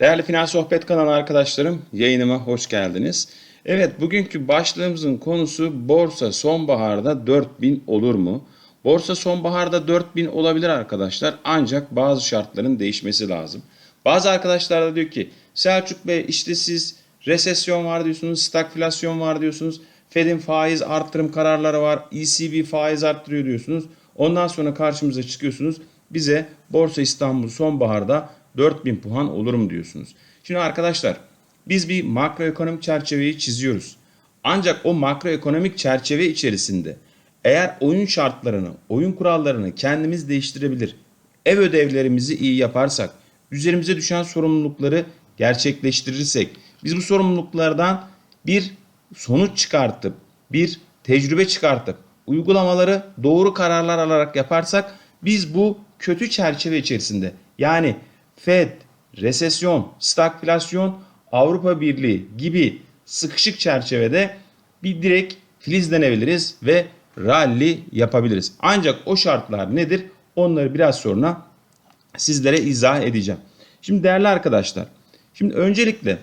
Değerli Finans Sohbet kanalı arkadaşlarım, yayınıma hoş geldiniz. Evet, bugünkü başlığımızın konusu borsa sonbaharda 4000 olur mu? Borsa sonbaharda 4000 olabilir arkadaşlar ancak bazı şartların değişmesi lazım. Bazı arkadaşlar da diyor ki Selçuk Bey işte siz resesyon var diyorsunuz, stagflasyon var diyorsunuz. Fed'in faiz arttırım kararları var, ECB faiz arttırıyor diyorsunuz. Ondan sonra karşımıza çıkıyorsunuz. Bize Borsa İstanbul sonbaharda 4000 puan olur mu diyorsunuz. Şimdi arkadaşlar biz bir makroekonomik çerçeveyi çiziyoruz. Ancak o makroekonomik çerçeve içerisinde eğer oyun şartlarını, oyun kurallarını kendimiz değiştirebilir, ev ödevlerimizi iyi yaparsak, üzerimize düşen sorumlulukları gerçekleştirirsek, biz bu sorumluluklardan bir sonuç çıkartıp, bir tecrübe çıkartıp, uygulamaları doğru kararlar alarak yaparsak, biz bu kötü çerçeve içerisinde yani Fed, resesyon, stagflasyon, Avrupa Birliği gibi sıkışık çerçevede bir direkt filizlenebiliriz ve rally yapabiliriz. Ancak o şartlar nedir? Onları biraz sonra sizlere izah edeceğim. Şimdi değerli arkadaşlar, şimdi öncelikle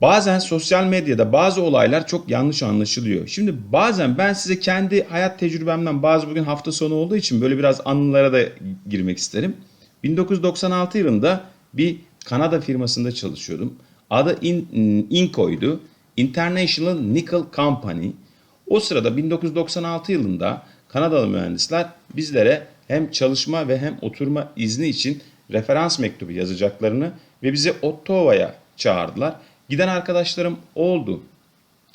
bazen sosyal medyada bazı olaylar çok yanlış anlaşılıyor. Şimdi bazen ben size kendi hayat tecrübemden bazı bugün hafta sonu olduğu için böyle biraz anılara da girmek isterim. 1996 yılında bir Kanada firmasında çalışıyordum. Adı In- Inco'ydu. International Nickel Company. O sırada 1996 yılında Kanadalı mühendisler bizlere hem çalışma ve hem oturma izni için referans mektubu yazacaklarını ve bizi Ottawa'ya çağırdılar. Giden arkadaşlarım oldu.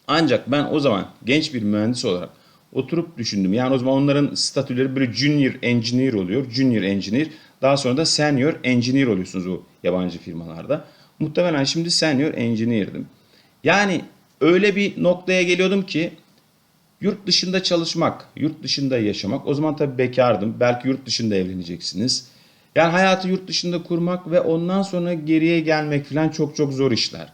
Ancak ben o zaman genç bir mühendis olarak oturup düşündüm. Yani o zaman onların statüleri böyle junior engineer oluyor. Junior engineer. Daha sonra da senior engineer oluyorsunuz o yabancı firmalarda. Muhtemelen şimdi senior engineer'dim. Yani öyle bir noktaya geliyordum ki yurt dışında çalışmak, yurt dışında yaşamak. O zaman tabii bekardım. Belki yurt dışında evleneceksiniz. Yani hayatı yurt dışında kurmak ve ondan sonra geriye gelmek falan çok çok zor işler.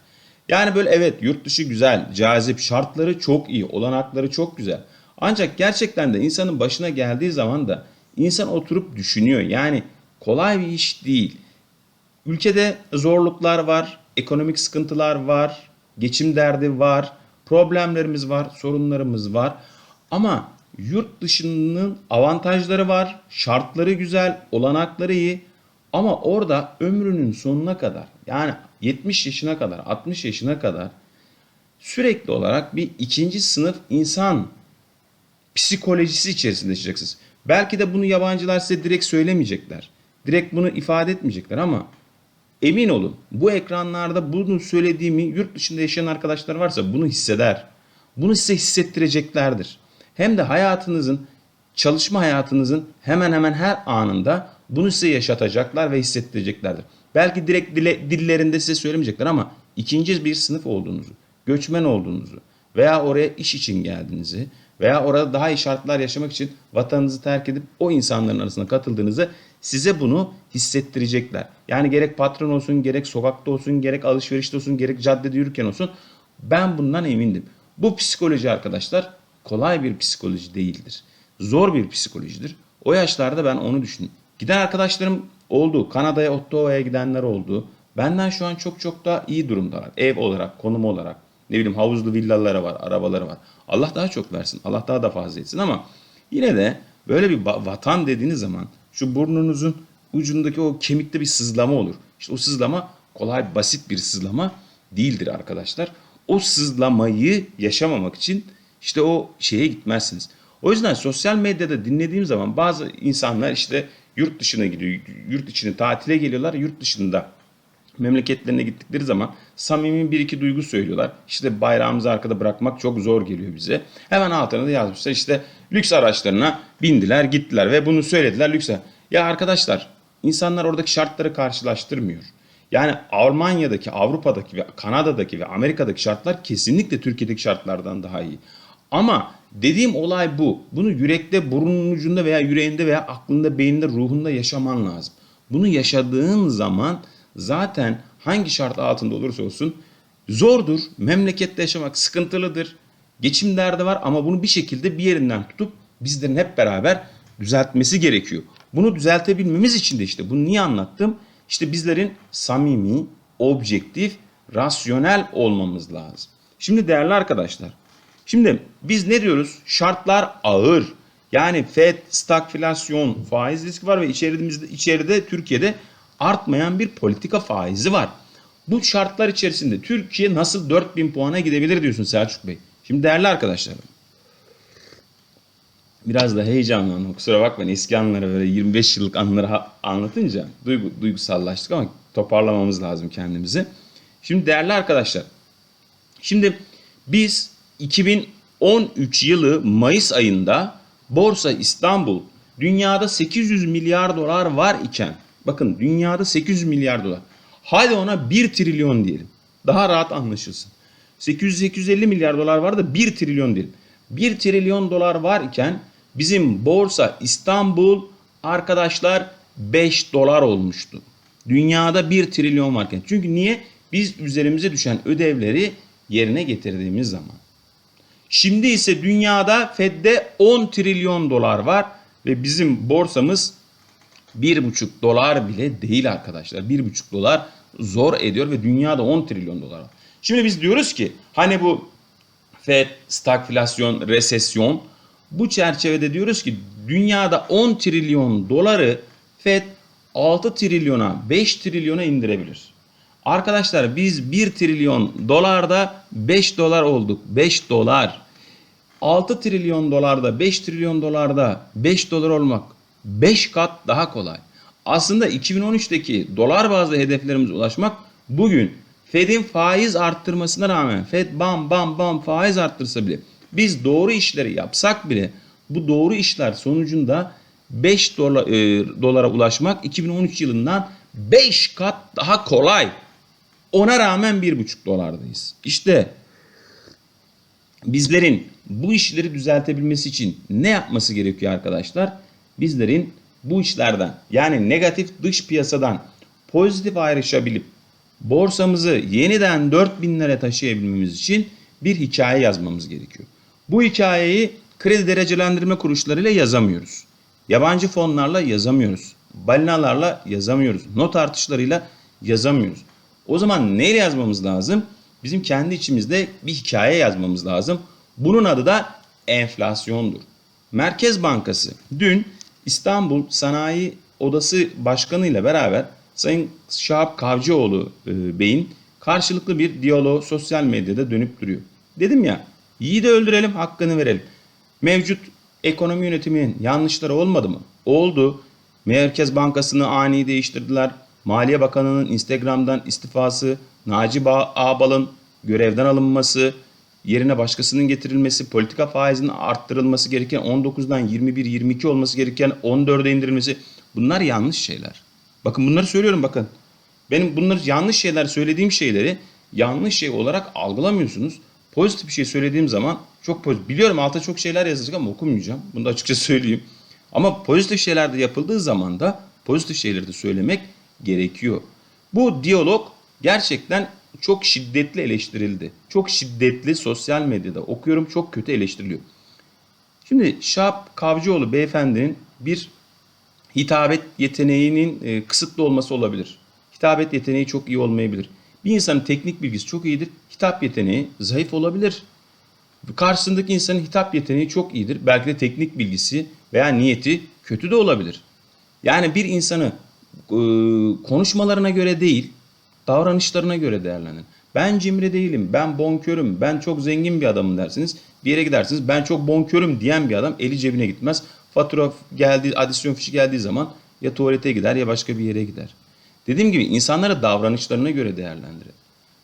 Yani böyle evet yurt dışı güzel, cazip, şartları çok iyi, olanakları çok güzel. Ancak gerçekten de insanın başına geldiği zaman da insan oturup düşünüyor. Yani kolay bir iş değil. Ülkede zorluklar var, ekonomik sıkıntılar var, geçim derdi var, problemlerimiz var, sorunlarımız var. Ama yurt dışının avantajları var, şartları güzel, olanakları iyi. Ama orada ömrünün sonuna kadar yani 70 yaşına kadar, 60 yaşına kadar sürekli olarak bir ikinci sınıf insan psikolojisi içerisinde yaşayacaksınız. Belki de bunu yabancılar size direkt söylemeyecekler. Direkt bunu ifade etmeyecekler ama emin olun bu ekranlarda bunu söylediğimi yurt dışında yaşayan arkadaşlar varsa bunu hisseder. Bunu size hissettireceklerdir. Hem de hayatınızın, çalışma hayatınızın hemen hemen her anında bunu size yaşatacaklar ve hissettireceklerdir. Belki direkt dile, dillerinde size söylemeyecekler ama ikinci bir sınıf olduğunuzu, göçmen olduğunuzu veya oraya iş için geldiğinizi veya orada daha iyi şartlar yaşamak için vatanınızı terk edip o insanların arasına katıldığınızı size bunu hissettirecekler. Yani gerek patron olsun, gerek sokakta olsun, gerek alışverişte olsun, gerek caddede yürürken olsun ben bundan emindim. Bu psikoloji arkadaşlar kolay bir psikoloji değildir. Zor bir psikolojidir. O yaşlarda ben onu düşündüm. Giden arkadaşlarım oldu. Kanada'ya, Ottawa'ya gidenler oldu. Benden şu an çok çok daha iyi durumdalar. Ev olarak, konum olarak. Ne bileyim havuzlu villaları var, arabaları var. Allah daha çok versin. Allah daha da fazla etsin ama yine de böyle bir vatan dediğiniz zaman şu burnunuzun ucundaki o kemikte bir sızlama olur. İşte o sızlama kolay basit bir sızlama değildir arkadaşlar. O sızlamayı yaşamamak için işte o şeye gitmezsiniz. O yüzden sosyal medyada dinlediğim zaman bazı insanlar işte yurt dışına gidiyor. Yurt içine tatile geliyorlar. Yurt dışında memleketlerine gittikleri zaman samimi bir iki duygu söylüyorlar. İşte bayrağımızı arkada bırakmak çok zor geliyor bize. Hemen altına da yazmışlar işte lüks araçlarına bindiler gittiler ve bunu söylediler lüks. Ya arkadaşlar insanlar oradaki şartları karşılaştırmıyor. Yani Almanya'daki, Avrupa'daki ve Kanada'daki ve Amerika'daki şartlar kesinlikle Türkiye'deki şartlardan daha iyi. Ama dediğim olay bu. Bunu yürekte, burnunun ucunda veya yüreğinde veya aklında, beyninde, ruhunda yaşaman lazım. Bunu yaşadığın zaman zaten hangi şart altında olursa olsun zordur. Memlekette yaşamak sıkıntılıdır. Geçim derdi var ama bunu bir şekilde bir yerinden tutup bizlerin hep beraber düzeltmesi gerekiyor. Bunu düzeltebilmemiz için de işte bunu niye anlattım? İşte bizlerin samimi, objektif, rasyonel olmamız lazım. Şimdi değerli arkadaşlar, şimdi biz ne diyoruz? Şartlar ağır. Yani FED, stagflasyon, faiz riski var ve içerimizde, içeride Türkiye'de artmayan bir politika faizi var. Bu şartlar içerisinde Türkiye nasıl 4000 puana gidebilir diyorsun Selçuk Bey. Şimdi değerli arkadaşlarım. Biraz da heyecanlandım. Kusura bakmayın eski anıları böyle 25 yıllık anıları ha- anlatınca duygu, duygusallaştık ama toparlamamız lazım kendimizi. Şimdi değerli arkadaşlar. Şimdi biz 2013 yılı Mayıs ayında Borsa İstanbul dünyada 800 milyar dolar var iken bakın dünyada 800 milyar dolar. Hadi ona 1 trilyon diyelim. Daha rahat anlaşılsın. 800-850 milyar dolar var da 1 trilyon diyelim. 1 trilyon dolar var iken bizim borsa İstanbul arkadaşlar 5 dolar olmuştu. Dünyada 1 trilyon varken. Çünkü niye? Biz üzerimize düşen ödevleri yerine getirdiğimiz zaman. Şimdi ise dünyada Fed'de 10 trilyon dolar var ve bizim borsamız 1,5 dolar bile değil arkadaşlar. 1,5 dolar zor ediyor ve dünyada 10 trilyon dolar. Şimdi biz diyoruz ki hani bu Fed, stagflasyon, resesyon bu çerçevede diyoruz ki dünyada 10 trilyon doları Fed 6 trilyona 5 trilyona indirebilir. Arkadaşlar biz 1 trilyon dolarda 5 dolar olduk. 5 dolar. 6 trilyon dolarda 5 trilyon dolarda 5 dolar olmak 5 kat daha kolay. Aslında 2013'teki dolar bazlı hedeflerimize ulaşmak bugün Fed'in faiz arttırmasına rağmen Fed bam bam bam faiz arttırsa bile biz doğru işleri yapsak bile bu doğru işler sonucunda 5 dolar, e, dolara ulaşmak 2013 yılından 5 kat daha kolay. Ona rağmen 1,5 dolardayız. İşte bizlerin bu işleri düzeltebilmesi için ne yapması gerekiyor arkadaşlar? Bizlerin bu işlerden yani negatif dış piyasadan pozitif ayrışabilip borsamızı yeniden 4000'lere taşıyabilmemiz için bir hikaye yazmamız gerekiyor. Bu hikayeyi kredi derecelendirme kuruluşlarıyla yazamıyoruz. Yabancı fonlarla yazamıyoruz. Balinalarla yazamıyoruz. Not artışlarıyla yazamıyoruz. O zaman neyle yazmamız lazım? Bizim kendi içimizde bir hikaye yazmamız lazım. Bunun adı da enflasyondur. Merkez Bankası dün İstanbul Sanayi Odası Başkanı ile beraber Sayın Şahap Kavcıoğlu e, Bey'in karşılıklı bir diyaloğu sosyal medyada dönüp duruyor. Dedim ya yiğidi öldürelim hakkını verelim. Mevcut ekonomi yönetiminin yanlışları olmadı mı? Oldu. Merkez Bankası'nı ani değiştirdiler. Maliye Bakanı'nın Instagram'dan istifası, Naci Ağbal'ın görevden alınması, yerine başkasının getirilmesi, politika faizinin arttırılması gereken 19'dan 21-22 olması gereken 14'e indirilmesi bunlar yanlış şeyler. Bakın bunları söylüyorum bakın. Benim bunları yanlış şeyler söylediğim şeyleri yanlış şey olarak algılamıyorsunuz. Pozitif bir şey söylediğim zaman çok pozitif. Biliyorum altta çok şeyler yazacak ama okumayacağım. Bunu da açıkça söyleyeyim. Ama pozitif şeyler de yapıldığı zaman da pozitif şeyleri de söylemek gerekiyor. Bu diyalog gerçekten çok şiddetli eleştirildi. Çok şiddetli sosyal medyada okuyorum çok kötü eleştiriliyor. Şimdi Şahap Kavcıoğlu beyefendinin bir hitabet yeteneğinin e, kısıtlı olması olabilir. Hitabet yeteneği çok iyi olmayabilir. Bir insanın teknik bilgisi çok iyidir. Hitap yeteneği zayıf olabilir. Karşısındaki insanın hitap yeteneği çok iyidir. Belki de teknik bilgisi veya niyeti kötü de olabilir. Yani bir insanı e, konuşmalarına göre değil, davranışlarına göre değerlendirin. Ben cimri değilim, ben bonkörüm, ben çok zengin bir adamım dersiniz. Bir yere gidersiniz, ben çok bonkörüm diyen bir adam eli cebine gitmez. Fatura geldiği, adisyon fişi geldiği zaman ya tuvalete gider ya başka bir yere gider. Dediğim gibi insanlara davranışlarına göre değerlendirin.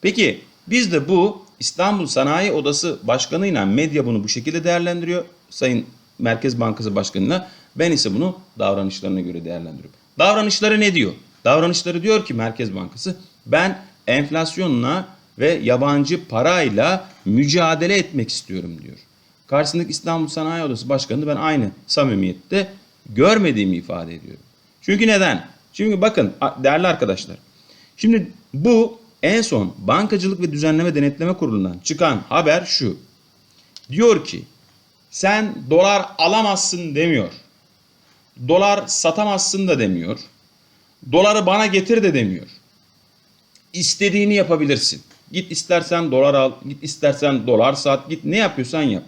Peki biz de bu İstanbul Sanayi Odası Başkanı'yla medya bunu bu şekilde değerlendiriyor. Sayın Merkez Bankası Başkanı'na ben ise bunu davranışlarına göre değerlendiriyorum. Davranışları ne diyor? Davranışları diyor ki Merkez Bankası ben enflasyonla ve yabancı parayla mücadele etmek istiyorum diyor. Karşısındaki İstanbul Sanayi Odası Başkanı ben aynı samimiyette görmediğimi ifade ediyorum. Çünkü neden? Çünkü bakın değerli arkadaşlar. Şimdi bu en son Bankacılık ve Düzenleme Denetleme Kurulu'ndan çıkan haber şu. Diyor ki sen dolar alamazsın demiyor. Dolar satamazsın da demiyor. Doları bana getir de demiyor. İstediğini yapabilirsin. Git istersen dolar al, git istersen dolar sat, git ne yapıyorsan yap.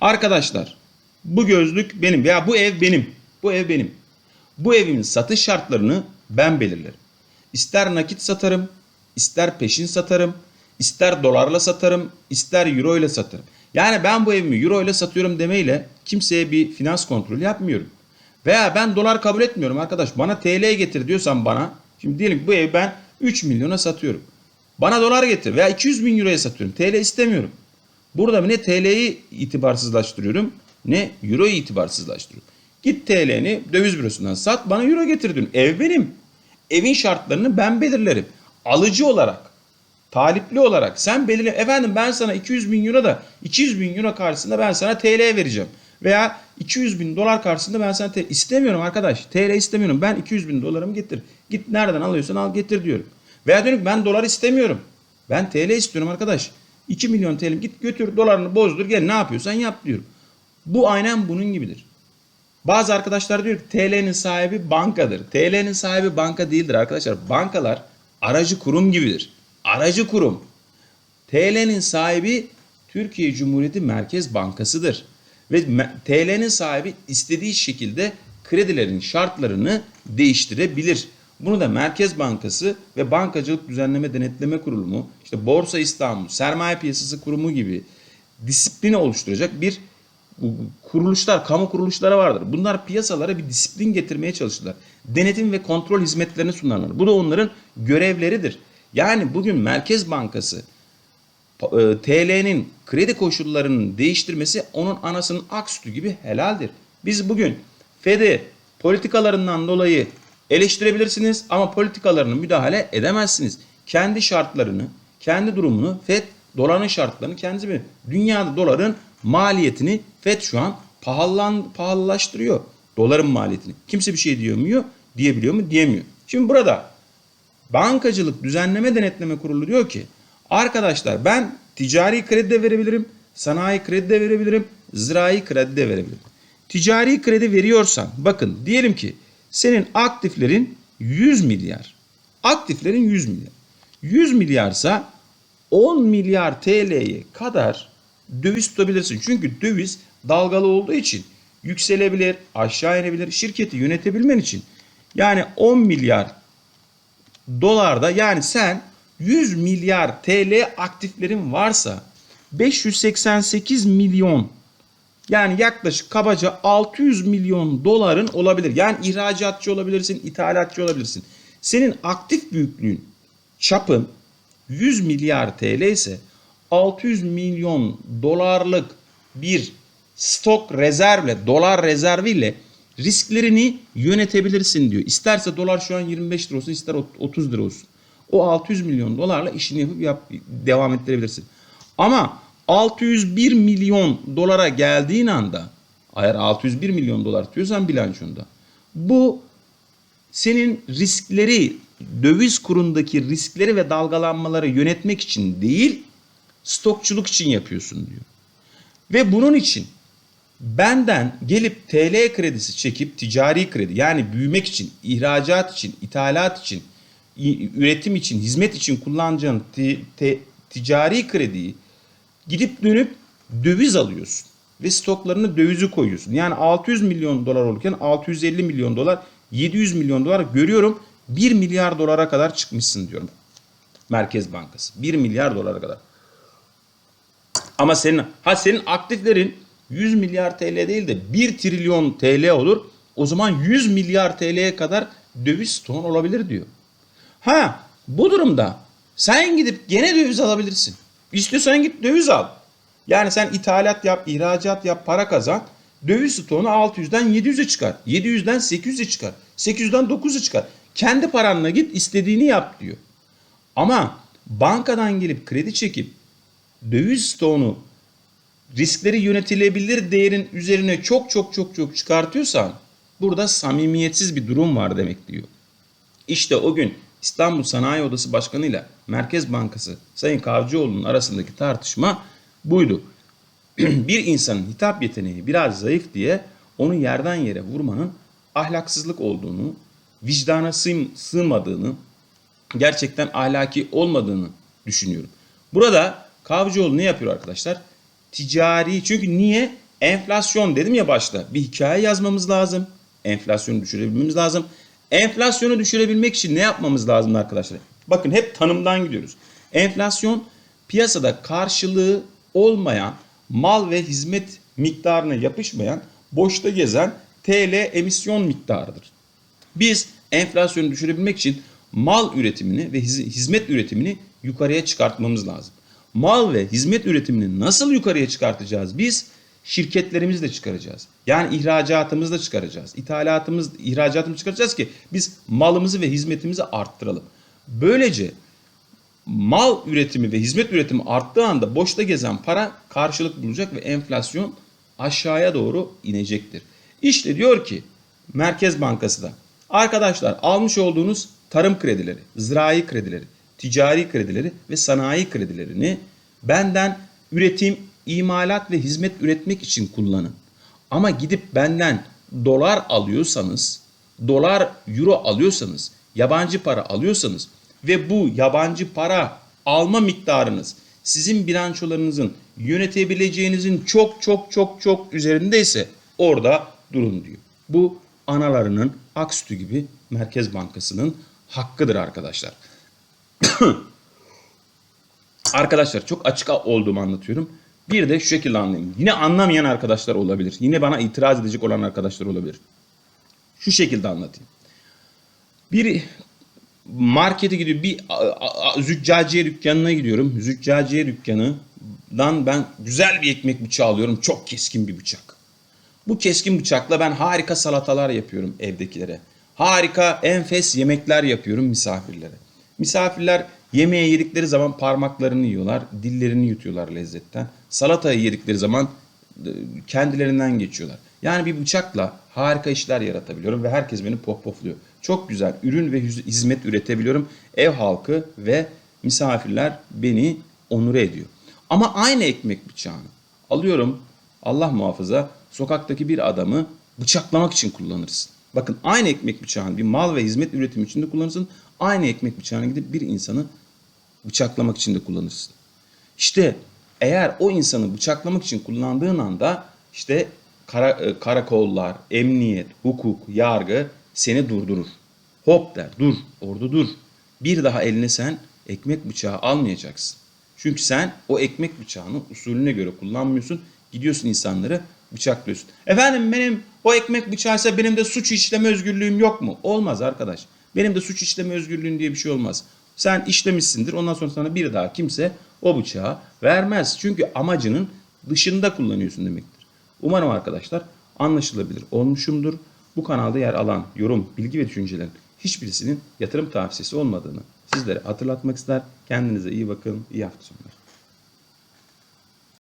Arkadaşlar bu gözlük benim veya bu ev benim. Bu ev benim. Bu evimin satış şartlarını ben belirlerim. İster nakit satarım, ister peşin satarım, ister dolarla satarım, ister euro ile satarım. Yani ben bu evimi euro ile satıyorum demeyle kimseye bir finans kontrolü yapmıyorum. Veya ben dolar kabul etmiyorum arkadaş. Bana TL getir diyorsan bana. Şimdi diyelim ki bu evi ben 3 milyona satıyorum. Bana dolar getir veya 200 bin euroya satıyorum. TL istemiyorum. Burada ne TL'yi itibarsızlaştırıyorum ne euroyu itibarsızlaştırıyorum. Git TL'ni döviz bürosundan sat bana euro getir diyorum. Ev benim. Evin şartlarını ben belirlerim. Alıcı olarak, talipli olarak sen belirle. Efendim ben sana 200 bin euro da 200 bin euro karşısında ben sana TL vereceğim. Veya 200 bin dolar karşısında ben sana istemiyorum arkadaş. TL istemiyorum. Ben 200 bin dolarımı getir. Git nereden alıyorsan al getir diyorum. Veya ki ben dolar istemiyorum. Ben TL istiyorum arkadaş. 2 milyon TL git götür dolarını bozdur gel ne yapıyorsan yap diyorum. Bu aynen bunun gibidir. Bazı arkadaşlar diyor ki TL'nin sahibi bankadır. TL'nin sahibi banka değildir arkadaşlar. Bankalar aracı kurum gibidir. Aracı kurum. TL'nin sahibi Türkiye Cumhuriyeti Merkez Bankası'dır. Ve TL'nin sahibi istediği şekilde kredilerin şartlarını değiştirebilir. Bunu da Merkez Bankası ve Bankacılık Düzenleme Denetleme Kurulumu, işte Borsa İstanbul, Sermaye Piyasası Kurumu gibi disiplini oluşturacak bir kuruluşlar, kamu kuruluşları vardır. Bunlar piyasalara bir disiplin getirmeye çalışırlar. Denetim ve kontrol hizmetlerini sunarlar. Bu da onların görevleridir. Yani bugün Merkez Bankası TL'nin kredi koşullarının değiştirmesi onun anasının ak sütü gibi helaldir. Biz bugün Fed'i politikalarından dolayı eleştirebilirsiniz ama politikalarını müdahale edemezsiniz. Kendi şartlarını, kendi durumunu Fed doların şartlarını kendisi bilir. Dünyada doların maliyetini FED şu an pahalan, pahalılaştırıyor. Doların maliyetini. Kimse bir şey diyemiyor. Diyebiliyor mu? Diyemiyor. Şimdi burada Bankacılık Düzenleme Denetleme Kurulu diyor ki arkadaşlar ben ticari kredi de verebilirim, sanayi kredi de verebilirim, zirai kredi de verebilirim. Ticari kredi veriyorsan bakın diyelim ki senin aktiflerin 100 milyar. Aktiflerin 100 milyar. 100 milyarsa 10 milyar TL'ye kadar döviz tutabilirsin. Çünkü döviz dalgalı olduğu için yükselebilir, aşağı inebilir. Şirketi yönetebilmen için yani 10 milyar dolarda yani sen 100 milyar TL aktiflerin varsa 588 milyon yani yaklaşık kabaca 600 milyon doların olabilir. Yani ihracatçı olabilirsin, ithalatçı olabilirsin. Senin aktif büyüklüğün, çapın 100 milyar TL ise 600 milyon dolarlık bir stok rezervle, dolar rezerviyle risklerini yönetebilirsin diyor. İsterse dolar şu an 25 lira olsun, ister 30 lira olsun. O 600 milyon dolarla işini yapıp yap, devam ettirebilirsin. Ama 601 milyon dolara geldiğin anda eğer 601 milyon dolar tutuyorsan bilançonda bu senin riskleri döviz kurundaki riskleri ve dalgalanmaları yönetmek için değil stokçuluk için yapıyorsun diyor. Ve bunun için benden gelip TL kredisi çekip ticari kredi yani büyümek için, ihracat için, ithalat için, üretim için, hizmet için kullanacağın ticari krediyi gidip dönüp döviz alıyorsun ve stoklarını dövizi koyuyorsun. Yani 600 milyon dolar olurken 650 milyon dolar, 700 milyon dolar görüyorum 1 milyar dolara kadar çıkmışsın diyorum. Merkez Bankası 1 milyar dolara kadar. Ama senin ha senin aktiflerin 100 milyar TL değil de 1 trilyon TL olur. O zaman 100 milyar TL'ye kadar döviz ton olabilir diyor. Ha bu durumda sen gidip gene döviz alabilirsin. İstiyorsan git döviz al. Yani sen ithalat yap, ihracat yap, para kazan. Döviz stonu 600'den 700'e çıkar. 700'den 800'e çıkar. 800'den 9'a çıkar. Kendi paranla git istediğini yap diyor. Ama bankadan gelip kredi çekip döviz stoğunu riskleri yönetilebilir değerin üzerine çok çok çok çok çıkartıyorsan burada samimiyetsiz bir durum var demek diyor. İşte o gün İstanbul Sanayi Odası Başkanı ile Merkez Bankası Sayın Kavcıoğlu'nun arasındaki tartışma buydu. bir insanın hitap yeteneği biraz zayıf diye onu yerden yere vurmanın ahlaksızlık olduğunu, vicdana sığ- sığmadığını, gerçekten ahlaki olmadığını düşünüyorum. Burada Kavcıoğlu ne yapıyor arkadaşlar? Ticari çünkü niye? Enflasyon dedim ya başta. Bir hikaye yazmamız lazım. Enflasyonu düşürebilmemiz lazım. Enflasyonu düşürebilmek için ne yapmamız lazım arkadaşlar? Bakın hep tanımdan gidiyoruz. Enflasyon piyasada karşılığı olmayan mal ve hizmet miktarına yapışmayan boşta gezen TL emisyon miktarıdır. Biz enflasyonu düşürebilmek için mal üretimini ve hiz- hizmet üretimini yukarıya çıkartmamız lazım. Mal ve hizmet üretimini nasıl yukarıya çıkartacağız? Biz şirketlerimizi de çıkaracağız. Yani ihracatımızı da çıkaracağız. İthalatımız, ihracatımızı çıkaracağız ki biz malımızı ve hizmetimizi arttıralım. Böylece mal üretimi ve hizmet üretimi arttığı anda boşta gezen para karşılık bulacak ve enflasyon aşağıya doğru inecektir. İşte diyor ki Merkez Bankası da arkadaşlar almış olduğunuz tarım kredileri, zirai kredileri, ticari kredileri ve sanayi kredilerini benden üretim, imalat ve hizmet üretmek için kullanın. Ama gidip benden dolar alıyorsanız, dolar, euro alıyorsanız, yabancı para alıyorsanız ve bu yabancı para alma miktarınız sizin bilançolarınızın yönetebileceğinizin çok çok çok çok üzerindeyse orada durun diyor. Bu analarının ak sütü gibi Merkez Bankası'nın hakkıdır arkadaşlar. Arkadaşlar çok açık olduğumu anlatıyorum. Bir de şu şekilde anlayın. Yine anlamayan arkadaşlar olabilir. Yine bana itiraz edecek olan arkadaşlar olabilir. Şu şekilde anlatayım. Bir markete gidiyor. Bir züccaciye dükkanına gidiyorum. Züccaciye dükkanından ben güzel bir ekmek bıçağı alıyorum. Çok keskin bir bıçak. Bu keskin bıçakla ben harika salatalar yapıyorum evdekilere. Harika enfes yemekler yapıyorum misafirlere. Misafirler yemeği yedikleri zaman parmaklarını yiyorlar, dillerini yutuyorlar lezzetten. Salatayı yedikleri zaman e, kendilerinden geçiyorlar. Yani bir bıçakla harika işler yaratabiliyorum ve herkes beni pohpohluyor. Çok güzel ürün ve hizmet üretebiliyorum. Ev halkı ve misafirler beni onur ediyor. Ama aynı ekmek bıçağını alıyorum Allah muhafaza sokaktaki bir adamı bıçaklamak için kullanırsın. Bakın aynı ekmek bıçağını bir mal ve hizmet üretimi için de kullanırsın. Aynı ekmek bıçağını gidip bir insanı bıçaklamak için de kullanırsın. İşte eğer o insanı bıçaklamak için kullandığın anda işte kara, e, karakollar, emniyet, hukuk, yargı seni durdurur. Hop der, dur, orada dur. Bir daha eline sen ekmek bıçağı almayacaksın. Çünkü sen o ekmek bıçağını usulüne göre kullanmıyorsun. Gidiyorsun insanları bıçaklıyorsun. Efendim benim o ekmek bıçağıysa benim de suç işleme özgürlüğüm yok mu? Olmaz arkadaş. Benim de suç işleme özgürlüğün diye bir şey olmaz. Sen işlemişsindir. Ondan sonra sana bir daha kimse o bıçağı vermez. Çünkü amacının dışında kullanıyorsun demektir. Umarım arkadaşlar anlaşılabilir olmuşumdur. Bu kanalda yer alan yorum, bilgi ve düşüncelerin hiçbirisinin yatırım tavsiyesi olmadığını sizlere hatırlatmak ister. Kendinize iyi bakın. İyi hafta sonları.